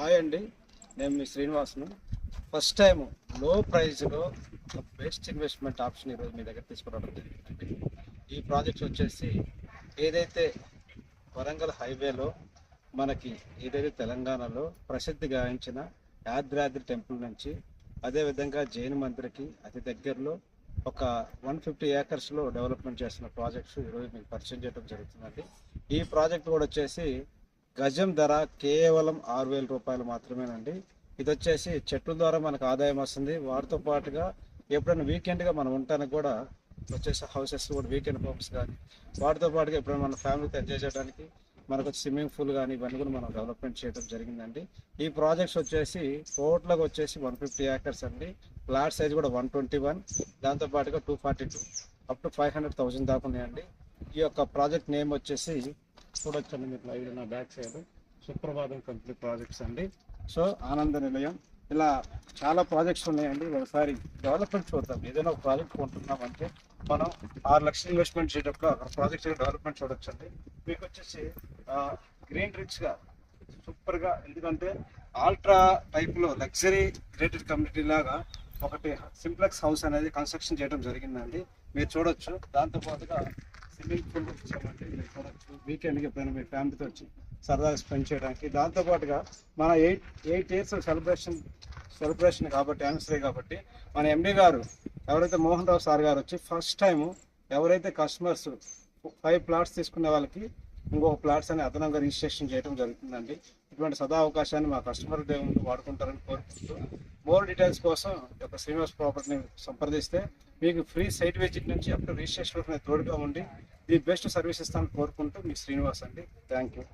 Hi అండి నేను మీ శ్రీనివాస్ను. First time లో ప్రైస్లో బెస్ట్ ఇన్వెస్ట్మెంట్ ఆప్షన్ ఈరోజు మీ దగ్గర తీసుకురావడం జరిగిందండి. ఈ ప్రాజెక్ట్స్ వచ్చేసి ఏదైతే వరంగల్ హైవేలో మనకి ఏదైతే తెలంగాణలో ప్రసిద్ధి గావించిన యాద్రాద్రి టెంపుల్ నుంచి అదేవిధంగా జైన్ మందిర్కి అతి దగ్గరలో ఒక వన్ ఫిఫ్టీ ఏకర్స్లో డెవలప్మెంట్ చేసిన ప్రాజెక్ట్స్ ఈరోజు మీకు పరిచయం చేయడం జరుగుతుందండి. ఈ ప్రాజెక్ట్ కూడా వచ్చేసి గజం ధర కేవలం ఆరు వేల రూపాయలు మాత్రమేనండి. ఇది వచ్చేసి చెట్ల ద్వారా మనకు ఆదాయం వస్తుంది. వాటితో పాటుగా ఎప్పుడైనా వీకెండ్గా మనం ఉండటానికి కూడా వచ్చేసి హౌసెస్ కూడా వీకెండ్ హోమ్స్ కానీ వాటితో పాటుగా ఎప్పుడైనా మన ఫ్యామిలీతో ఎంజాయ్ చేయడానికి మనకు స్విమ్మింగ్ పూల్ కానీ ఇవన్నీ కూడా మనం డెవలప్మెంట్ చేయడం జరిగిందండి. ఈ ప్రాజెక్ట్స్ వచ్చేసి టోటల్గా వచ్చేసి వన్ ఫిఫ్టీ ఏకర్స్ అండి. ప్లాట్ సైజ్ కూడా వన్ ట్వంటీ వన్ దాంతో పాటుగా two forty two up to five hundred thousand దాకా ఉన్నాయండి. ఈ యొక్క ప్రాజెక్ట్ నేమ్ వచ్చేసి చూడొచ్చండి మీరు లైవ్ నా back side Suprabhatam company projects అండి. సో ఆనంద నిలయం. ఇలా చాలా ప్రాజెక్ట్స్ ఉన్నాయండి. ఒకసారి డెవలప్మెంట్ చూద్దాం. ఏదైనా ఒక ప్రాజెక్ట్ కొంటున్నాం అంటే మనం ఆరు లక్షలు ఇన్వెస్ట్మెంట్ చేసేటప్పుడు అక్కడ ప్రాజెక్ట్ డెవలప్మెంట్ చూడొచ్చండి. మీకు వచ్చేసి గ్రీన్ రిచ్గా సూపర్గా ఎందుకంటే ఆల్ట్రా టైప్లో లగ్జరీ గ్రేటెడ్ కమ్యూనిటీ లాగా ఒకటి సింప్లెక్స్ హౌస్ అనేది కన్స్ట్రక్షన్ చేయడం జరిగిందండి. మీరు చూడొచ్చు. దాంతో పాటుగా స్విమ్మింగ్ పూల్ వచ్చామంటే మీరు చూడొచ్చు వీకెండ్కి ఎప్పుడైనా మీ ఫ్యామిలీతో వచ్చి సరదాగా స్పెండ్ చేయడానికి. దాంతో పాటుగా మన eight eight years celebration celebration కాబట్టి యానివర్సరీ కాబట్టి మన ఎండి గారు ఎవరైతే మోహన్ రావు సార్ గారు వచ్చి ఫస్ట్ టైము ఎవరైతే కస్టమర్స్ ఫైవ్ ప్లాట్స్ తీసుకునే వాళ్ళకి ఇంకొక ప్లాట్స్ అని అదనంగా రిజిస్ట్రేషన్ చేయడం జరుగుతుందండి. ఇటువంటి సదా అవకాశాన్ని మా కస్టమర్ డే ముందు వాడుకుంటారని కోరుకుంటూ మోర్ డీటెయిల్స్ కోసం ఒక యొక్క శ్రీనివాస్ ప్రాపర్టీని సంప్రదిస్తే మీకు ఫ్రీ సైట్ విజిట్ నుంచి అప్పుడు రిజిస్ట్రేషన్ తోడుగా ఉండి ది బెస్ట్ సర్వీస్ ఇస్తాను కోరుకుంటూ మీ శ్రీనివాస్ అండి. Thank you